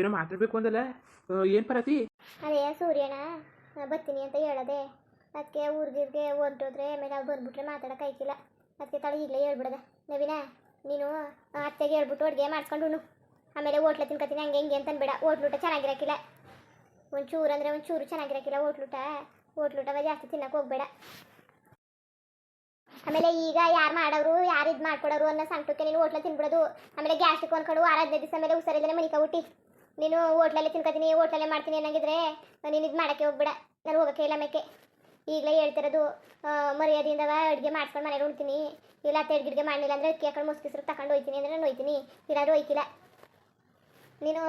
ಏನೋ ಮಾತಾಡ್ಬೇಕು ಅಂದಲ್ಲ? ಏನು ಪರತಿ? ಅದೇ ಸೂರ್ಯನ ಬರ್ತೀನಿ ಅಂತ ಹೇಳದೆ. ಅದಕ್ಕೆ ಊರ್ಗಿರ್ಗೆ ಹೊರಟೋದ್ರೆ ಆಮೇಲೆ ಅವ್ರು ಬಂದ್ಬಿಟ್ರೆ ಮಾತಾಡೋಕೆ ಆಯ್ತಿಲ್ಲ ಅದಕ್ಕೆ ತಳಿ ಈಗಲೇ ಹೇಳ್ಬಿಡದೆ. ನವೀನ, ನೀನು ಅತ್ತೆಗೆ ಹೇಳ್ಬಿಟ್ಟು ಅಡುಗೆ ಮಾಡ್ಕೊಂಡು ಆಮೇಲೆ ಹೋಟ್ಲ ತಿನ್ಕೊತೀನಿ ಹಂಗೆ ಹಿಂಗೆ ಅಂತ ಅನ್ಬೇಡ. ಹೋಟ್ಲೂಟ ಚೆನ್ನಾಗಿರಕ್ಕಿಲ್ಲ ಒಂಚೂರು ಅಂದ್ರೆ ಒಂಚೂರು ಚೆನ್ನಾಗಿರಕ್ಕಿಲ್ಲ ಹೋಟ್ಲೂಟ ಹೋಟ್ಲೂಟವ ಜಾಸ್ತಿ ತಿನ್ನಕ್ಕೆ ಹೋಗ್ಬೇಡ. ಆಮೇಲೆ ಈಗ ಯಾರು ಮಾಡೋರು, ಯಾರು ಇದು ಮಾಡ್ಕೊಡೋರು ಅನ್ನೋ ಸಂಕಟಕ್ಕೆ ನೀನು ಹೋಟ್ಲ ತಿನ್ಬಿಡೋದು. ಆಮೇಲೆ ಗ್ಯಾಸ್ಟಿಕ್ ಒಂದ್ಕೊಂಡು ಆರಾಧನೆ ದಿವಸ ಮೇಲೆ ಹುಷಾರಿದ್ದಾನೆ ಮನಿಕ ಹುಟ್ಟಿ ನೀನು ಹೋಟ್ಲಲ್ಲೇ ತಿನ್ಕೋತೀನಿ, ಹೋಟ್ಲಲ್ಲೇ ಮಾಡ್ತೀನಿ ಅನ್ನಂಗಿದ್ರೆ ನೀನು ಇದು ಮಾಡೋಕ್ಕೆ ಹೋಗ್ಬೇಡ. ನಾನು ಹೋಗೋಕ್ಕೆ ಇಲ್ಲ ಮೇಕೆ. ಈಗಲೇ ಹೇಳ್ತಿರೋದು ಮರ್ಯಾದೆಯಿಂದವ ಅಡುಗೆ ಮಾಡ್ಕೊಂಡು ಮನೇಲಿ ಉಣ್ತೀನಿ. ಇಲ್ಲ ಅತ್ತೆ ಗಿಡ್ಗೆ ಮಾಡಲಿಲ್ಲ ಅಂದರೆ ಕೇಳ್ಕೊಂಡು ಮುಸ್ಕಿಸ್ರು ತಗೊಂಡು ಹೋಯ್ತೀನಿ ಅಂದರೆ ನಾನು ಹೋಯ್ತೀನಿ ಇಲ್ಲಾದರೂ ಹೋಯ್ತಿಲ್ಲ ನೀನು,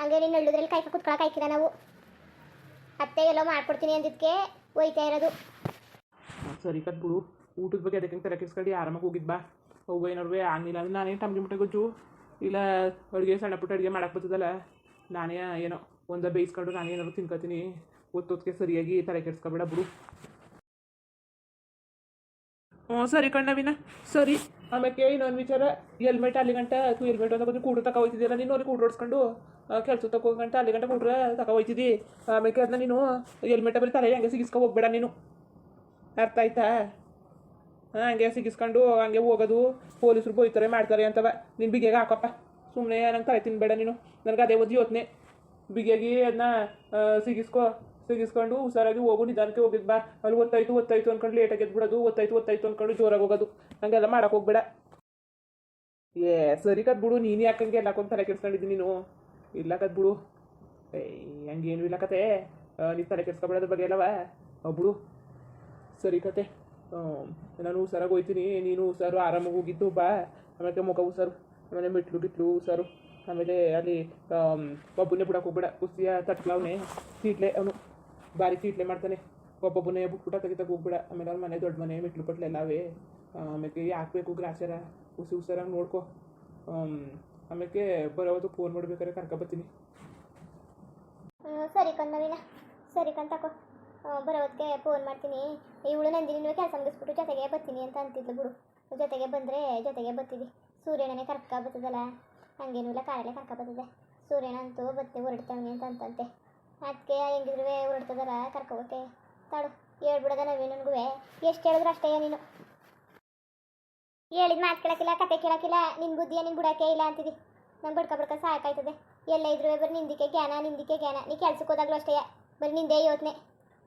ಹಂಗೆ ನೀನು ಹಳ್ಳುದ್ರಲ್ಲಿ ಕೈ ಕುತ್ಕೊಳಕ್ಕೆ ಆಯ್ಕಿಲ್ಲ ನಾವು. ಅತ್ತೆ ಎಲ್ಲೋ ಮಾಡ್ಕೊಡ್ತೀನಿ ಅಂದಿದ್ದಕ್ಕೆ ಹೋಯ್ತಾ ಇರೋದು. ಸರಿ ಕತ್ ಬಿಡು ಊಟದ ಬಗ್ಗೆ ಅದಕ್ಕೆ ತಲೆ ಕೆಡ್ಸ್ಕೊಂಡು ಆರಾಮಾಗಿ ಹೋಗಿದ್ ಬಾ. ಹೋಗೋ ಏನಾರು ಆಗಿಲ್ಲ ಅಂದ್ರೆ ನಾನೇನು ಮುಟ್ಟೆ ಗೊಜ್ಜು? ಇಲ್ಲ ಅಡುಗೆ ಸಣ್ಣ ಪುಟ್ಟ ಅಡುಗೆ ಮಾಡಕ್ಕೆ ಬರ್ತದಲ್ಲ? ನಾನೇ ಏನೋ ಒಂದ ಬೇಯಿಸ್ಕೊಂಡು ನಾನೇ ಏನಾದ್ರು ತಿನ್ಕೋತೀನಿ. ಒತ್ತೊತ್ತಿಗೆ ಸರಿಯಾಗಿ ತಲೆ ಕೆಡ್ಸ್ಕೊಬೇಡ ಬಿಡು. ಹ್ಞೂ, ಸರಿ ಕಣ್ಣವಿನ ಸರಿ. ಆಮೇಲೆ ಇನ್ನೊಂದು ವಿಚಾರ. ಹೆಲ್ಮೆಟ್ ಅಲ್ಲಿ ಗಂಟ ಹೆಲ್ಮೆಟ್ ಅಂತ ಕೂಡ ತಕ ಹೋಯ್ತಿದ್ದೀರ ನೀನು ಅವ್ರಿಗೆ ಕೂಡ ಓಡಿಸ್ಕೊಂಡು ಕೆಲಸ ತಗೋ ಗಂಟ ಅಲ್ಲಿ ಗಂಟ ಕೂಡ್ರೆ ತಕ ಹೋಯ್ತಿದ್ದಿ. ಆಮೇಲೆ ಅದನ್ನ ನೀನು ಹೆಲ್ಮೆಟ್ ಬರೀ ತಲೆ ಹಂಗೆ ಸಿಗಿಸ್ಕೊ ಹೋಗ್ಬೇಡ ನೀನು. ಅರ್ಥ ಆಯ್ತಾ? ಹಾಂ, ಹಂಗೆ ಸಿಗಿಸ್ಕೊಂಡು ಹಂಗೆ ಹೋಗೋದು. ಪೊಲೀಸರು ಬೈತಾರೆ, ಮಾಡ್ತಾರೆ ಅಂತವ. ನೀನು ಬಿಗಿಯಾಗ ಹಾಕಪ್ಪ. ಸುಮ್ಮನೆ ನಂಗೆ ತಲೆ ತಿನ್ಬೇಡ ನೀನು. ನನಗೆ ಅದೇ ಓದಿ ಯೋಚನೆ ಬಿಗಿಯಾಗಿ ಅದನ್ನ ಸಿಗಿಸ್ಕೊ, ಸಿಗಿಸ್ಕೊಂಡು ಹುಷಾರಾಗಿ ಹೋಗು, ನಿಧಾನಕ್ಕೆ ಹೋಗಿದ್ ಬಾ. ಅಲ್ಲಿ ಒತ್ತಾಯ್ತು ಒತ್ತಾಯ್ತು ಅನ್ಕೊಂಡು ಲೇಟಾಗಿ ಎದ್ಬಿಡೋದು, ಒತ್ತಾಯ್ತು ಒತ್ತಾಯ್ತು ಅನ್ಕೊಂಡು ಜೋರಾಗಿ ಹೋಗೋದು. ಹಂಗೆಲ್ಲ ಮಾಡಕ್ಕೆ ಹೋಗ್ಬೇಡ. ಏ, ಸರಿ ಕದ್ ಬಿಡು ನೀನು ಯಾಕೆ ಹಂಗೆ ಎಲ್ಲಕ್ಕೊಂದು ತಲೆ ಕೆಡ್ಸ್ಕೊಂಡಿದ್ದೀನಿ ನೀನು? ಇಲ್ಲ ಕದ್ ಬಿಡು ಏಯ್, ಹಂಗೇನು ಇಲ್ಲ ಕತೆ. ನೀನು ತಲೆ ಕೆಡ್ಸ್ಕೊಬೇಡೋದ್ರ ಬಗ್ಗೆ ಎಲ್ಲವ? ಬಿಡು. ಸರಿ ಕತೆ. ನಾನು ಹುಷಾರಾಗಿ ಹೋಯ್ತೀನಿ. ನೀನು ಹುಷಾರು, ಆರಾಮಾಗಿ ಹೋಗಿದ್ದು ಬಾ. ಆಮೇಲೆ ಮುಖ ಹುಷಾರು ಆಮೇಲೆ ಮೆಟ್ಲು ಗಿಟ್ಲು ಸರು ಆಮೇಲೆ ಅಲ್ಲಿ ಒಬ್ಬನೇ ಬಿಡಕ್ಕೆ ಹೋಗ್ಬೇಡ. ಕುಸ್ತಿಯ ತಟ್ಲವನೇ ಸೀಟ್ಲೆ ಅವನು ಭಾರಿ ಸೀಟ್ಲೆ ಮಾಡ್ತಾನೆ. ಒಬ್ಬೊಬ್ಬನೇ ಬಿಟ್ಬಿಟ್ಟ ತೆಗಿತಾಗ ಹೋಗ್ಬೇಡ. ಆಮೇಲೆ ಅವ್ರ ಮನೆ ದೊಡ್ಡ ಮನೆ ಮೆಟ್ಲು ಪಟ್ಲೆ ಎಲ್ಲವೇ. ಆಮೇಲೆ ಹಾಕ್ಬೇಕು ಗ್ರಾಚಾರ ಹುಸಿ ಹುಷಾರಾಗಿ ನೋಡ್ಕೊ. ಆಮೇಲೆ ಬರೋದು ಫೋನ್ ಮಾಡ್ಬೇಕಾದ್ರೆ ಕರ್ಕೊಬತ್ತೀನಿ ಹ್ಮ್, ಸರಿ ಕಣ್ ಸರಿ ಕಣ್ ಬರೋದಕ್ಕೆ ಫೋನ್ ಮಾಡ್ತೀನಿ. ಇವಳು ನಂದಿನಿ ಕೆಲಸ ಮುಗಿಸ್ಬಿಟ್ಟು ಜೊತೆಗೆ ಬರ್ತೀನಿ ಅಂತ ಅಂತಿದ್ಲು ಬಿಡು. ಜೊತೆಗೆ ಬಂದರೆ ಜೊತೆಗೆ ಬರ್ತೀವಿ. ಸೂರ್ಯನೇ ಕರ್ಕ ಬರ್ತದಲ್ಲ ಹಂಗೇನೂ ಇಲ್ಲ ಕಾರಲ್ಲೇ ಕರ್ಕ ಬರ್ತದೆ ಸೂರ್ಯನಂತೂ ಬತ್ತೆ ಹೊರಡ್ತಾವೆ ಅಂತ ಅಂತಂತೆ ಅದಕ್ಕೆ ಹೆಂಗಿದ್ರು ಹೊರಡ್ತದಲ್ಲ ಕರ್ಕೋಬೇಕು ತಾಳು ಹೇಳ್ಬಿಡದ ನವೀನನ್ಗೂ ಎಷ್ಟು ಹೇಳಿದ್ರು ಅಷ್ಟೇ ನೀನು. ಹೇಳಿದ ಮಾತು ಕೇಳಕ್ಕಿಲ್ಲ, ಕತೆ ಕೇಳಕ್ಕಿಲ್ಲ ನಿನ್ನ ಬುದ್ಧಿಯ ನಿನ್ ಬಿಡಕ್ಕೆ ಇಲ್ಲ ಅಂತಿದ್ದಿ ನಂಗೆ ಬಡ್ಕ ಬಡ್ಕ ಸಾಕಾಯ್ತದೆ. ಎಲ್ಲ ಇದ್ರೂ ಬರೀ ನಿಂದಿಕೆ ಜ್ಞಾನ ನಿಂದಿಕೆ ಜ್ಞಾನ. ನೀ ಕೆಲ್ಸಕ್ಕೆ ಹೋದಾಗಲೂ ಅಷ್ಟೇ. ಬರೀ ನಿಂದೇ ಯೋಚನೆ.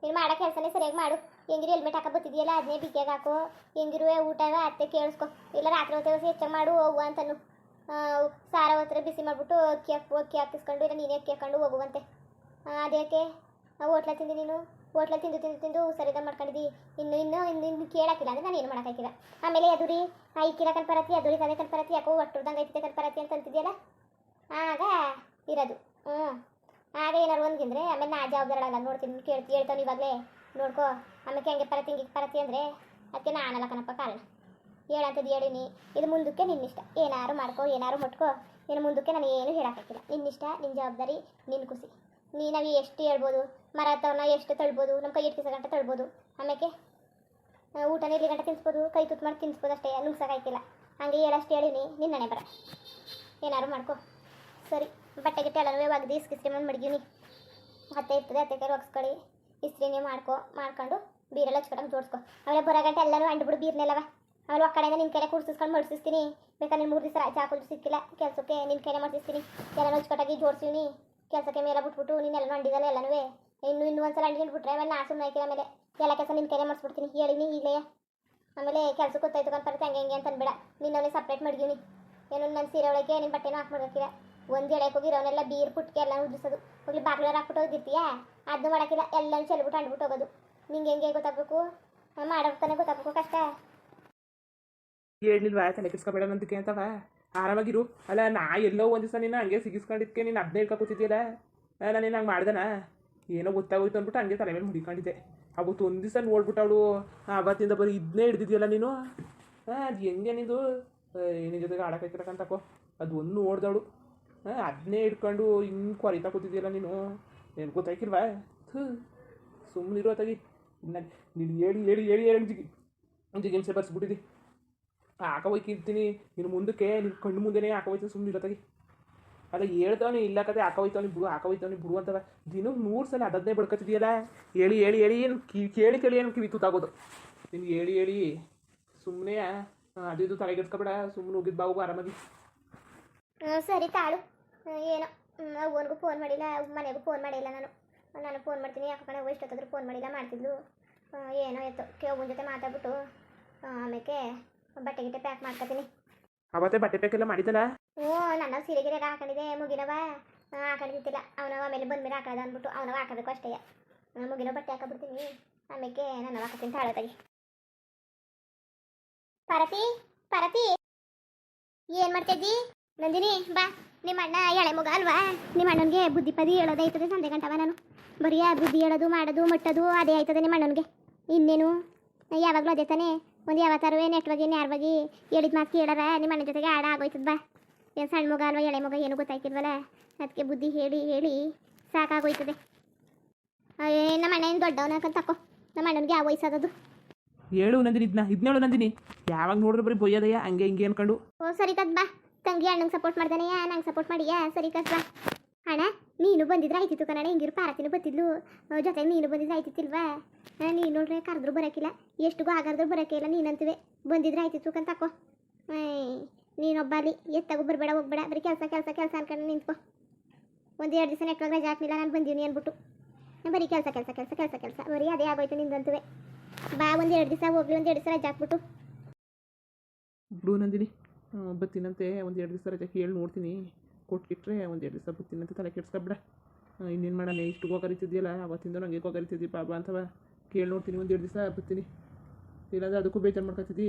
ನೀನು ಮಾಡೋ ಕೆಲಸನೇ ಸರಿಯಾಗಿ ಮಾಡು. ಹೆಂಗಿರು ಹೆಲ್ಮೆಟ್ ಹಾಕೋ ಬತ್ತಿದೆಯಲ್ಲ ಅದನ್ನೇ ಬಿಕ್ಕಿಯಾಗ ಹಾಕು. ಹೆಂಗಿರುವೆ ಊಟವ ಅತ್ತೆ ಕೇಳಿಸ್ಕೊ. ಇಲ್ಲ ರಾತ್ರಿ ಹೊತ್ತು ಹೆಚ್ಚಾಗಿ ಮಾಡು ಹೋಗು ಅಂತನು. ಸಾರ ಹತ್ರ ಬಿಸಿ ಮಾಡಿಬಿಟ್ಟು ಅಕ್ಕಿ ಹಾಕಿ ಅಕ್ಕಿ ಹಾಕಿಸ್ಕೊಂಡು ಇಲ್ಲ ನೀನೇ ಅಕ್ಕಿ ಹಾಕೊಂಡು ಹೋಗುವಂತೆ. ಆ, ಅದ್ಯಾಕೆ? ಹೋಟ್ಲ ತಿಂದು ನೀನು? ಹೋಟ್ಲ ತಿಂದು ತಿಂದು ತಿಂದು ಸರಿದ ಮಾಡ್ಕೊಂಡಿದ್ದಿ ಇನ್ನು ಇನ್ನು ಇನ್ನು ಇನ್ನು ಕೇಳಕ್ಕಿಲ್ಲ ಅಂದರೆ ನಾನು ಏನು ಮಾಡೋಕ್ಕಾಗಿಲ್ಲ ಆಮೇಲೆ ಎದುರಿ ಐಕಿರ ಕನ್ಪರತಿ ಎದುರಿ ಕದೆ ಕನ್ಪರತಿ ಯಾಕೋ ಒಟ್ಟುರ್ದಂಗೆ ಐತಿದೆ ಕನ್ಪರತಿ ಅಂತ ಅಂತಿದೆಯಲ್ಲ? ಆಗ ಇರೋದು. ಹ್ಞೂ ಆಗ ಏನಾರು ಒಂದ್ಗಿಂದ್ರೆ ಆಮೇಲೆ ನಾ ಜವಾಬ್ದಾರಳಲ್ಲ ನೋಡ್ತೀನಿ ಕೇಳ್ತೀನಿ ಹೇಳ್ತಾನೆ ಇವಾಗಲೇ ನೋಡ್ಕೋ ಆಮೇಲೆ ಹೆಂಗೆ ಪರತಿ ಹಿಂಗೆ ಪರತಿ ಅಂದರೆ ಅದಕ್ಕೆ ನಾನಲ್ಲ ಕಣಪ್ಪ ಕಾರಣ. ಹೇಳಂತದ್ದು ಹೇಳಿನಿ ಇದು ಮುಂದಕ್ಕೆ ನಿನ್ನಿಷ್ಟ ಏನಾರು ಮಾಡ್ಕೋ, ಏನಾರು ಮುಟ್ಕೋ. ಇನ್ನು ಮುಂದಕ್ಕೆ ನಾನು ಏನು ಹೇಳೋಕ್ಕಾಗಿಲ್ಲ ನಿನ್ನಿಷ್ಟ ನಿನ್ನ ಜವಾಬ್ದಾರಿ ನಿನ್ನ ಖುಷಿ. ನೀ ನಾವು ಎಷ್ಟು ಹೇಳ್ಬೋದು, ಮರ ಹತ್ತವ್ರನ್ನ ಎಷ್ಟು ತಳ್ಬೋದು ನಮ್ಮ ಕೈ ಇಟ್ಟು ಗಂಟೆ ತಳ್ಬೋದು. ಆಮೇಲೆ ಊಟನೇ ಇಲ್ಲಿ ಗಂಟೆ ತಿನ್ಸ್ಬೋದು, ಕೈ ತುತ್ತು ಮಾಡಿ ತಿನ್ಸ್ಬೋದು ಅಷ್ಟೇ ನುಗ್ಸೋಕಾಯ್ತಿಲ್ಲ ಹಂಗೆ ಹೇಳಷ್ಟು ಹೇಳಿನಿ ನಿನ್ನೆ ಬರ ಏನಾರು ಮಾಡ್ಕೋ. ಸರಿ. ಬಟ್ಟೆ ಗಿಟ್ಟೆ ಎಲ್ಲನೂ ಒಗ್ದು ಇಸ್ಕಿಸ್ರಿ ಮಾಡಿ ಮಡಗಿವ್ನಿ ಹತ್ತೆ ಇರ್ತದೆ, ಹತ್ತೆ ಕೈ ಒಗ್ಸ್ಕೊಳ್ಳಿ. ಇಸ್ತ್ರಿನೇ ಮಾಡ್ಕೊ, ಮಾಡ್ಕೊಂಡು ಬೀರೆಲ್ಲ ಹಚ್ಕೊಳಂಗೆ ಜೋಡಿಸ್ಕೊ. ಆಮೇಲೆ ಬರೋ ಗಂಟೆ ಎಲ್ಲರೂ ಅಂಡ್ಬಿಡು ಬೀರ್ನೆಲ್ಲವ ಆಮೇಲೆ ಒಕ್ಕಡೆಯಿಂದ ನಿನ್ನ ಕೈಲೇ ಕೂಡಿಸ್ಕೊಂಡು ಮಡಿಸ್ತೀನಿ ಬೇಕಾದ್ರೆ ಮೂರು ದಿವಸ ಚಾಕುಲು ಸಿಕ್ಕಿಲ್ಲ, ಕೆಲಸಕ್ಕೆ ನಿನ್ನ ಕೈಲೇ ಮಾಡಿಸ್ತೀನಿ ಎಲ್ಲ ಹಚ್ಕೊಟ್ಟಾಗಿ ಜೋಡಿಸ್ತೀನಿ ಕೆಲಸಕ್ಕೆ ಮೇಲೆ ಬಿಟ್ಬಿಟ್ಟು ನೀನೆಲ್ಲ ಅಂಡಿದಲ್ಲ ಎಲ್ಲನೂ ಇನ್ನು, ಇನ್ನೂ ಒಂದ್ಸಲ ಅಂಡಿಗೆ ಬಿಟ್ರೆ ಆಮೇಲೆ ನಾ ಸುಮ್ಮನೆ ಹಾಕಿದ ಆಮೇಲೆ ಎಲ್ಲ ಕೆಲಸ ನಿನ್ನ ಕೈಲೇ ಮಾಡಿಸ್ಬಿಡ್ತೀನಿ. ಹೇಳಿನಿ ಇಲ್ಲೇ. ಆಮೇಲೆ ಕೆಲಸಕ್ಕೆ ಗೊತ್ತಾಯ್ತು ಅಂತ ಹಂಗೆ ಹಂಗೆ ಅಂತ ಅನ್ಬೇಡ ನಿನ್ನವನೇ ಸಪ್ರೇಟ್ ಮಡಗಿವ್ನಿ. ಏನು ನನ್ನ ಸೀರೆ ಒಳಗೆ ನಿನ್ನ ಬಟ್ಟೆನೂ ಹಾಕ್ಬಿಡ್ಬೇಕಿಲ್ಲ ಒಂದು ಎಳೆಗೆ ಹೋಗಿರೋನೆಲ್ಲ ಬೀರ್ ಪುಟ್ಕೆ ಎಲ್ಲ ಉದ್ರಿಸೋದು. ಹೋಗ್ಲಿ, ಬಾಗ್ಲಾರ ಹಾಕ್ಬಿಟ್ಟು ಹೋಗಿರ್ತೀಯಾ ಅದನ್ನ ಮಾಡೋಕ್ಕಿಲ್ಲ ಎಲ್ಲ ಚೆಲ್ಬಿಟ್ಟು ಅಂಡ್ಬಿಟ್ಟು ಹೋಗೋದು. ನಿಂಗೆ ಹೆಂಗೆ ಗೊತ್ತಾಗಬೇಕು? ಮಾಡೋಕ್ತಾನೆ ಗೊತ್ತಾಗಬೇಕು ಕಷ್ಟ. ಹೇಳಿಲ್ವಾ ತಲೆ ಕೆಡ್ಸ್ಕೊಬೇಡ ನಂದಕ್ಕೆ ಅಂತವ. ಆರಾಮಾಗಿರು. ಅಲ್ಲ, ನಾ ಎಲ್ಲೋ ಒಂದು ದಿವಸ ನೀನು ಹಂಗೆ ಸಿಗಿಸ್ಕೊಂಡಿದ್ಕೆ ನೀನು ಅದನ್ನೇ ಇಟ್ಕೊತಿದ್ಯಲ್ಲ ನಾನು ನೀನು ಹಂಗೆ ಮಾಡ್ದನ? ಏನೋ ಗೊತ್ತಾಗೋಯ್ತು ಅಂದ್ಬಿಟ್ಟು ಹಂಗೆ ತಲೆ ಮೇಲೆ ಮುಡಿಕೊಂಡಿದ್ದೆ. ಅವತ್ತು ಒಂದು ದಿವಸ ನೋಡ್ಬಿಟ್ಟು ಅವಳು ಅವತ್ತಿಂದ ಬರೀ ಇದನ್ನೇ ಹಿಡ್ದಿದ್ಯಲ್ಲ ನೀನು? ಹಾಂ, ಅದು ಹೆಂಗೆ ನಿಂದು? ನಿನ್ನ ಜೊತೆಗೆ ಆಡೋಕ್ಕಾಯ್ತಿರಕಂತಕೋ ಅದು ಒಂದು ನೋಡ್ದವಳು. ಹಾಂ ಅದನ್ನೇ ಇಟ್ಕೊಂಡು ಹಿಂಗೆ ಕೊರಿತಾ ಕೂತಿದ್ದೀಯಲ್ಲ ನೀನು? ಏನು ಗೊತ್ತಾಯ್ಕಿಲ್ವಾ? ಥೂ ಸುಮ್ಮನಿರೋ ತಗಿ ನೀನು ಹೇಳಿ ಹೇಳಿ ಹೇಳಿ ಹೇಳಿ ಜಿಗಿ ಜಿಗಿ ಹಿಂಸೆ ಬರ್ಸ್ಬಿಟ್ಟಿದ್ದಿ ಹಾಕ ಹೋಯ್ಕಿರ್ತೀನಿ ಇನ್ನು ಮುಂದಕ್ಕೆ ನಿನ್ನ ಕಣ್ಣು ಮುಂದೆನೇ ಹಾಕೋಯ್ತೀನಿ ಹೋಯ್ತು ಸುಮ್ಮನೆ ತಗಿ ಅಲ್ಲ ಹೇಳ್ತಾವನಿ ಇಲ್ಲ ಕತೆ ಹಾಕೋಯ್ತಾವನಿ ಬಿಡು ಹಾಕೋಯ್ತಾವನಿ ಬಿಡು ಅಂತವ ದಿನ ಮೂರು ಸಲ ಅದನ್ನೇ ಬಡ್ಕತಿದೆಯಲ್ಲ? ಹೇಳಿ ಹೇಳಿ ಹೇಳಿ, ಏನು ಕಿ, ಕೇಳಿ ಕೇಳಿ ಏನು ಕಿವಿ ತೂತಾಗೋದು. ನಿನ್ಗೆ ಹೇಳಿ ಹೇಳಿ. ಸುಮ್ಮನೆ ಅದು, ಇದು ತಲೆಗೆಡ್ಸ್ಕೊಬೇಡ. ಸುಮ್ಮನೆ ಹೋಗಿದ್ದು ಬಾವು, ಆರಾಮಾಗಿ. ಸರಿ ತಾಳು. ಏನೋ ಅವನಿಗೂ ಫೋನ್ ಮಾಡಿಲ್ಲ ಮನೆಗೂ ಫೋನ್ ಮಾಡಿಲ್ಲ ನಾನು. ನಾನು ಫೋನ್ ಮಾಡ್ತೀನಿ ಯಾಕೆ ಕಡೆ ಇಷ್ಟೊತ್ತಾದ್ರೂ ಫೋನ್ ಮಾಡಿಲ್ಲ ಮಾಡ್ತಿದ್ಲು. ಏನೋ ಎತ್ತು ಕೇವನ್ ಜೊತೆ ಮಾತಾಡ್ಬಿಟ್ಟು ಆಮೇಲೆ ಬಟ್ಟೆ ಗಿಟ್ಟೆ ಪ್ಯಾಕ್ ಮಾಡ್ಕೊತೀನಿ. ಅವತ್ತೇ ಬಟ್ಟೆ ಪ್ಯಾಕೆಲ್ಲ ಮಾಡಿದ್ದಲ್ಲ? ಹ್ಞೂ ನನ್ನ ಸೀರೆ ಗಿರೆ ಹಾಕೊಂಡಿದ್ದೆ ಮುಗಿನವ ಹಾಕೊಂಡಿದ್ದಿಲ್ಲ. ಅವನವ ಆಮೇಲೆ ಬಂದ್ಮೇಲೆ ಹಾಕೋದು ಅಂದ್ಬಿಟ್ಟು ಅವನವ ಹಾಕಬೇಕು ಅಷ್ಟೇ. ಮುಗಿನ ಬಟ್ಟೆ ಹಾಕೊಬಿಡ್ತೀನಿ ಆಮೇಲೆ ನನ್ನ ಹಾಕತ್ತೀನಿ ತಾಳೆ ತೆಗಿ ಪರತಿ ಪರತಿ. ಏನು ಮಾಡ್ತಿದ್ದಿ? ನಂದಿನಿ ಬಾ. ನಿಮ್ಮ ಅಣ್ಣ ಎಳೆ ಮಗ ಅಲ್ವಾ? ನಿಮ್ಮ ಅಣ್ಣನಿಗೆ ಬುದ್ಧಿ ಪದಿ ಹೇಳೋದೈತದೆ ಸಂದೆ ಗಂಟವ ನಾನು. ಬರೀ ಆ ಬುದ್ಧಿ ಹೇಳೋದು ಮಾಡೋದು ಮಟ್ಟೋದು ಅದೇ ಆಯ್ತದೆ ನಿಮ್ಮ ಅಣ್ಣನಿಗೆ. ಇನ್ನೇನು? ಯಾವಾಗಲೂ ಅದೇ ತಾನೇ. ಒಂದು ಯಾವತ್ತಾರು ನೆಟ್ವಾಗಿ ಯಾರ್ವಾಗಿ ಹೇಳಿದ ಮಾತು ಕೇಳಾರ ನಿಮ್ಮ ಅಣ್ಣ ಜೊತೆಗೆ ಆಡ ಆಗೋಯ್ತದ ಬಾ. ಏನು ಸಣ್ಣ ಮಗ ಅಲ್ವಾ ಎಳೆ ಮಗ ಏನು ಗೊತ್ತಾಯ್ತಿಲ್ವಲ್ಲ? ಅದಕ್ಕೆ ಬುದ್ಧಿ ಹೇಳಿ ಹೇಳಿ ಸಾಕಾಗೋಯ್ತದೆ. ಅಯ್ಯೇ ನಮ್ಮ ಅಣ್ಣ ಏನು ದೊಡ್ಡವನ ತಕೋ. ನಮ್ಮ ಅಣ್ಣನಿಗೆ ಆ ವಯಸ್ಸಾದದು ಹೇಳು ನಂದಿನಿ ಇದನ್ನ ಇದನ್ನೇಳು ನಂದಿನಿ. ಯಾವಾಗ ನೋಡಿದ್ರೆ ಬರೀ ಬೊಯ್ಯೋದಯ್ಯ ಹಂಗೆ ಹಿಂಗೆ ಅನ್ಕೊಂಡು. ಓ ಸರಿ ತದ್ ಬಾ. ತಂಗಿ ಅಣ್ಣಂಗೆ ಸಪೋರ್ಟ್ ಮಾಡ್ದಾನೆಯ? ನಂಗೆ ಸಪೋರ್ಟ್ ಮಾಡಿಯಾ? ಸರಿ ಕಸ ಅಣ್ಣ, ನೀನು ಬಂದಿದ್ರೆ ಆಯ್ತಿತ್ತು ಕನ್ನಡ ಹಿಂಗಿರು ಪಾರತಿನೂ ಬತ್ತಿದ್ಲು ಜೊತೆ ಜೊತೆಗೆ ನೀನು ಬಂದಿದ್ರೆ ಆಯ್ತಿತ್ತಿಲ್ವಾ? ನೀನು ನೋಡ್ರೆ ಕರೆದ್ರು ಬರೋಕ್ಕಿಲ್ಲ ಎಷ್ಟಿಗೂ ಆಗಾರ್ದ್ರು ಬರೋಕ್ಕಿಲ್ಲ ನೀನಂತೀವಿ. ಬಂದಿದ್ರೆ ಆಯ್ತಿತ್ತು ಕಂತ ತಕೋ. ನೀನೊಬ್ಬ ಅಲ್ಲಿ. ಎತ್ತಾಗೂ ಬರಬೇಡ, ಹೋಗ್ಬೇಡ. ಬರೀ ಕೆಲಸ ಕೆಲಸ ಕೆಲಸ ಅನ್ಕೊಂಡು ನಿಂತ್ಕೋ. ಒಂದು ಎರಡು ದಿವಸ ನೆಟ್ವಾಗ ರಜೆ ನಾನು ಬಂದೀನಿ ಅಂದ್ಬಿಟ್ಟು ಬರೀ ಕೆಲಸ ಕೆಲಸ ಕೆಲಸ ಕೆಲಸ ಕೆಲಸ. ಬರೀ ಅದೇ ಆಗೋಯ್ತು ನಿಂದಂತುವೆ. ಬಾ, ಒಂದು ಎರಡು ದಿವಸ ಹೋಗ್ಲಿ, ಒಂದು ಎರಡು ದಿವಸ ರಜೆ ಹಾಕ್ಬಿಟ್ಟು. ಬಿಡು ನಂದಿನಿ. ಬತ್ತೀನಂತೆ ಒಂದು ಎರಡು ದಿವಸ ರಜೆ ಕೇಳಿ ನೋಡ್ತೀನಿ. ಕೊಟ್ಬಿಟ್ರೆ ಒಂದು ಎರಡು ದಿವಸ ಬತ್ತೀನಂತೆ ತಲೆ ಕೆಡ್ಸ್ಕೊಬಿಡ ಇನ್ನೇನು ಮಾಡೋಣ? ಇಷ್ಟು ಹೋಗರಿತಿದ್ಯಲ್ಲ ಅವತ್ತಿಂದ ನಂಗೆ ಹೋಗರಿತಿದ್ದಿ ಬಾಬಾ ಅಂತವ. ಕೇಳಿ ನೋಡ್ತೀನಿ ಒಂದು ಎರಡು ದಿವಸ ಬರ್ತೀನಿ ಇಲ್ಲಾಂದ್ರೆ ಅದಕ್ಕೂ ಬೇಜಾರು ಮಾಡ್ಕೊತಿದ್ದಿ.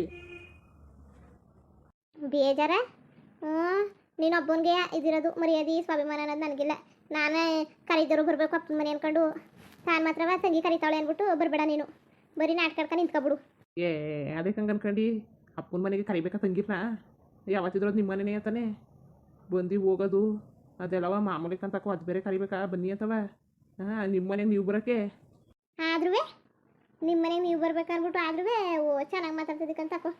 ಬೇಜಾರ? ನೀನು ನೀನೊಬ್ಬನಿಗೆ ಇದಿರೋದು ಮರ್ಯಾದೆ ಸ್ವಾಭಿಮಾನ ಅನ್ನೋದು ನನಗಿಲ್ಲ. ನಾನೇ ಕರೀದರು ಬರಬೇಕು ಅಪ್ಪನ ಮನೆ ಅನ್ಕೊಂಡು. ತಾನು ಮಾತ್ರವ ತಂಗಿ ಕರಿತಾಳೆ ಅಂದ್ಬಿಟ್ಟು ಬರಬೇಡ ನೀನು. ಬರೀ ನಾಟಕ ಆಡ್ಕೊಂಡು ನಿಂತ್ಕೊಬಿಡು ಏ ಅದಕ್ಕೆ ಹಂಗೆ ಅನ್ಕೊಂಡು ಅಪ್ಪನ ಮನೆಗೆ ಕರಿಬೇಕಾ ತಂಗಿರ್ನ? ಯಾವತ್ತಿದ್ರು ನಿಮ್ಮ ಮನೆನೇ ಅಂತಾನೆ. ಬಂದು ಹೋಗೋದು. ಅದೆಲ್ಲವ ಮಾಮೂಲಿ ಅಂತ ಅದು ಬೇರೆ ಕರಿಬೇಕಾ? ಬನ್ನಿ ಅಂತವ. ಹಾಂ, ನಿಮ್ಮ ಮನೆಗೆ ನೀವು ಬರೋಕ್ಕೆ. ಆದ್ರೂ ನಿಮ್ಮ ಮನೆಗೆ ನೀವು ಬರ್ಬೇಕು ಅಂದ್ಬಿಟ್ಟು ಆದ್ರೂ ಚೆನ್ನಾಗಿ ಮಾತಾಡ್ತಿದ್ದಕ್ಕಂತ ತಕೋ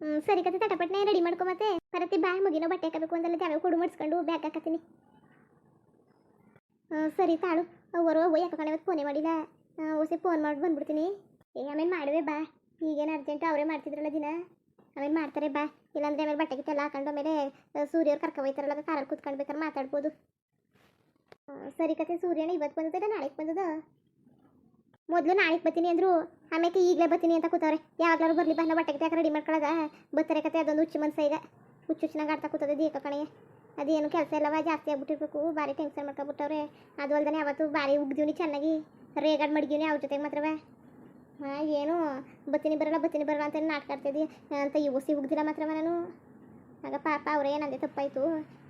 ಹ್ಞೂ ಸರಿ ಕತೆ, ತಟಪಟ್ನೆ ರೆಡಿ ಮಾಡ್ಕೊ ಮತ್ತೆ. ಬರತ್ತಿ ಬಾಯ್ ಮುಗಿನೋ, ಬಟ್ಟೆ ಹಾಕಬೇಕು ಅಂತಲ್ಲ ಜಾವೆ ಕೊಡು ಮಾಡಿಸ್ಕೊಂಡು ಬ್ಯಾಗ್ ಹಾಕತ್ತೀನಿ. ಸರಿ ತಾಳು. ಅವರು ಹೋಗಿ ಹಾಕೊಂಡು ಇವತ್ತು ಫೋನೇ ಮಾಡಿಲ್ಲ? ಫೋನ್ ಮಾಡಿ ಬಂದ್ಬಿಡ್ತೀನಿ. ಏ, ಆಮೇಲೆ ಮಾಡುವೆ ಬಾ. ಈಗೇನು ಅರ್ಜೆಂಟ್ ಅವರೇ ಮಾಡ್ತಿದ್ರಲ್ಲ ದಿನ. ಆಮೇಲೆ ಮಾಡ್ತಾರೆ? ಬಾ. ಇಲ್ಲಾಂದ್ರೆ ಆಮೇಲೆ ಬಟ್ಟೆ ಗಿಟ್ಟೆ ಎಲ್ಲ ಹಾಕೊಂಡು ಆಮೇಲೆ ಸೂರ್ಯವ್ರು ಕರ್ಕೊ ಹೋಯ್ತಾರಲ್ಲ ಕಾರಲ್ಲಿ ಕೂತ್ಕೊಂಡು ಮಾತಾಡ್ಬೋದು. ಸರಿ ಕತೆ ಸೂರ್ಯನ ಇವತ್ತು ಬಂದದ ನಾಳೆಗೆ ಬಂದದ? ಮೊದಲು ನಾಳೆಗೆ ಬರ್ತೀನಿ ಅಂದರು ಆಮೇಲೆ ಈಗಲೇ ಬರ್ತೀನಿ ಅಂತ ಕೂತವ್ರೆ. ಯಾವಾಗ್ಲಾರು ಬರಲಿ ಬಾ ಬಟ್ಟೆ ಗಿಟ್ಟೆ ರೆಡಿ ಮಾಡ್ಕೊಳ್ಳೋದ ಬರ್ತಾರೆ ಕತೆ ಅದೊಂದು ಹುಚ್ಚು ಮನ್ಸ ಈಗ. ಹುಚ್ಚು ಹುಚ್ಚನಾಗ ಆಡ್ತಾ ಕೂತದೆ ದೀಕ ಕಣೆಯ ಅದೇನು ಕೆಲಸ ಇಲ್ಲವ? ಜಾಸ್ತಿ ಆಗ್ಬಿಟ್ಟಿರ್ಬೇಕು. ಭಾರಿ ಟೆನ್ಷನ್ ಮಾಡ್ಕೊಬಿಟ್ಟವ್ರೆ ಅದು ಅಲ್ದೇ ಯಾವತ್ತು ಭಾರಿ ಉಗ್ದೀವ್ನಿ ಚೆನ್ನಾಗಿ. ರೇಗಾಡ್ ಮಡಗೀವ್ನಿ ಅವ್ರ ಜೊತೆಗೆ ಮಾತ್ರವೇ. ಏನು? ಬತ್ತೀನಿ ಬರಲ್ಲ, ಬತ್ತಿನಿ ಬರಲ್ಲ ಅಂತ ನಾಟಕ ಆಡ್ತಿದ್ದಿ. ಅಂತ ಯುವಸಿ ಹೋಗ್ದಿಲ್ಲ ಮಾತ್ರ ನಾನು ಆಗ ಪಾಪ ಅವರೇ ನಂದೇ ತಪ್ಪಾಯಿತು.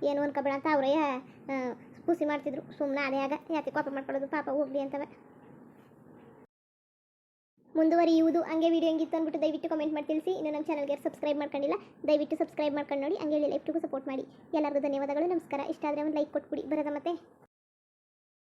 ಏನು ಅನ್ಕೋಬೇಡ ಅಂತ ಅವರೇ ಖುಷಿ ಮಾಡ್ತಿದ್ರು. ಸುಮ್ಮನೆ ಅದೇ ಆಗ ಯಾಕೆ ಕಾಪಿ ಮಾಡ್ಕೊಳ್ಳೋದು? ಪಾಪ ಹೋಗ್ಲಿ ಅಂತವೆ. ಮುಂದುವರಿಯುವುದು ಹಂಗೆ ವೀಡಿಯೋ ಹೆಂಗಿತ್ತು ಅಂದ್ಬಿಟ್ಟು ದಯವಿಟ್ಟು ಕಮೆಂಟ್ ಮಾಡಿ ತಿಳಿಸಿ. ಇನ್ನು ನಮ್ಮ ಚಾನಲ್ಗೆ ಸಬ್ಸ್ಕ್ರೈಬ್ ಮಾಡ್ಕೊಂಡಿಲ್ಲ, ದಯವಿಟ್ಟು ಸಬ್ಸ್ಕ್ರೈಬ್ ಮಾಡ್ಕೊಂಡು ನೋಡಿ. ಹಂಗೆ ಲೈಫ್ಟಿಗೂ ಸಪೋರ್ಟ್ ಮಾಡಿ. ಎಲ್ಲರಿಗೂ ಧನ್ಯವಾದಗಳು, ನಮಸ್ಕಾರ. ಇಷ್ಟ ಆದರೆ ಒಂದು ಲೈಕ್ ಕೊಟ್ಬಿಡಿ. ಬರೋದ ಮತ್ತೆ?